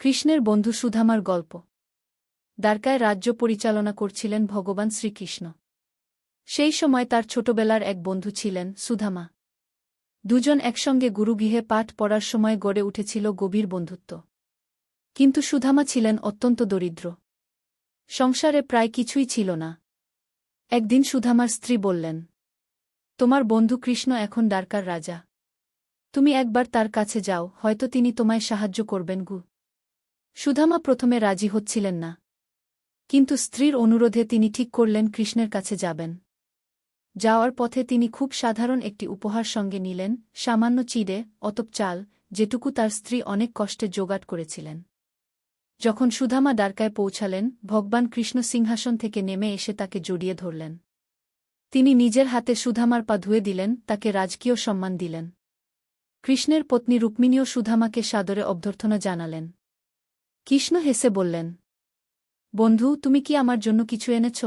কৃষ্ণের বন্ধু সুধামার গল্প। দ্বারকায় রাজ্য পরিচালনা করছিলেন ভগবান শ্রীকৃষ্ণ। সেই সময় তার ছোটবেলার এক বন্ধু ছিলেন সুধামা। দুজন একসঙ্গে গুরুগৃহে পাঠ পড়ার সময় গড়ে উঠেছিল গভীর বন্ধুত্ব। কিন্তু সুধামা ছিলেন অত্যন্ত দরিদ্র। সংসারে প্রায় কিছুই ছিল না। একদিন সুধামার স্ত্রী বললেন, তোমার বন্ধু কৃষ্ণ এখন দ্বারকার রাজা। তুমি একবার তার কাছে যাও, হয়তো তিনি তোমায় সাহায্য করবেন গু। সুধামা প্রথমে রাজি হচ্ছিলেন না। কিন্তু স্ত্রীর অনুরোধে তিনি ঠিক করলেন কৃষ্ণের কাছে যাবেন। যাওয়ার পথে তিনি খুব সাধারণ একটি উপহার সঙ্গে নিলেন, সামান্য চিড়ে, অতপ চাল, যেটুকু তার স্ত্রী অনেক কষ্টে জোগাড় করেছিলেন। যখন সুধামা দ্বারকায় পৌঁছালেন, ভগবান কৃষ্ণ সিংহাসন থেকে নেমে এসে তাকে জড়িয়ে ধরলেন। তিনি নিজের হাতে সুধামার পা ধুয়ে দিলেন, তাকে রাজকীয় সম্মান দিলেন। কৃষ্ণের পত্নী রুক্মিণীও সুধামাকে সাদরে অভ্যর্থনা জানালেন। কৃষ্ণ হেসে বললেন, বন্ধু, তুমি কি আমার জন্য কিছু এনেছ?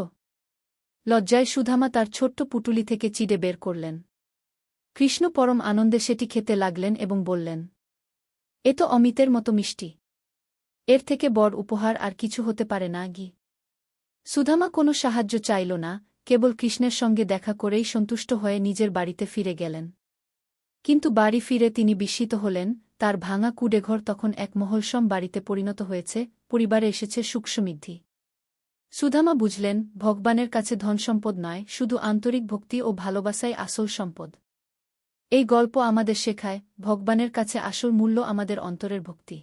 লজ্জায় সুধামা তার ছোট্ট পুটুলি থেকে চিড়ে বের করলেন। কৃষ্ণ পরম আনন্দে সেটি খেতে লাগলেন এবং বললেন, এ তো অমিতের মতো মিষ্টি। এর থেকে বড় উপহার আর কিছু হতে পারে না, গি। সুধামা কোনো সাহায্য চাইল না, কেবল কৃষ্ণের সঙ্গে দেখা করেই সন্তুষ্ট হয়ে নিজের বাড়িতে ফিরে গেলেন। কিন্তু বাড়ি ফিরে তিনি বিস্মিত হলেন তার ভাঙা কুডেঘর তখন এক মহলসম বাড়িতে পরিণত হয়েছে, পরিবারে এসেছে সুখসমৃদ্ধি সুধামা বুঝলেন, ভগবানের কাছে ধনসম্পদ নয়, শুধু আন্তরিক ভক্তি ও ভালোবাসাই আসল সম্পদ। এই গল্প আমাদের শেখায়, ভগবানের কাছে আসল মূল্য আমাদের অন্তরের ভক্তি।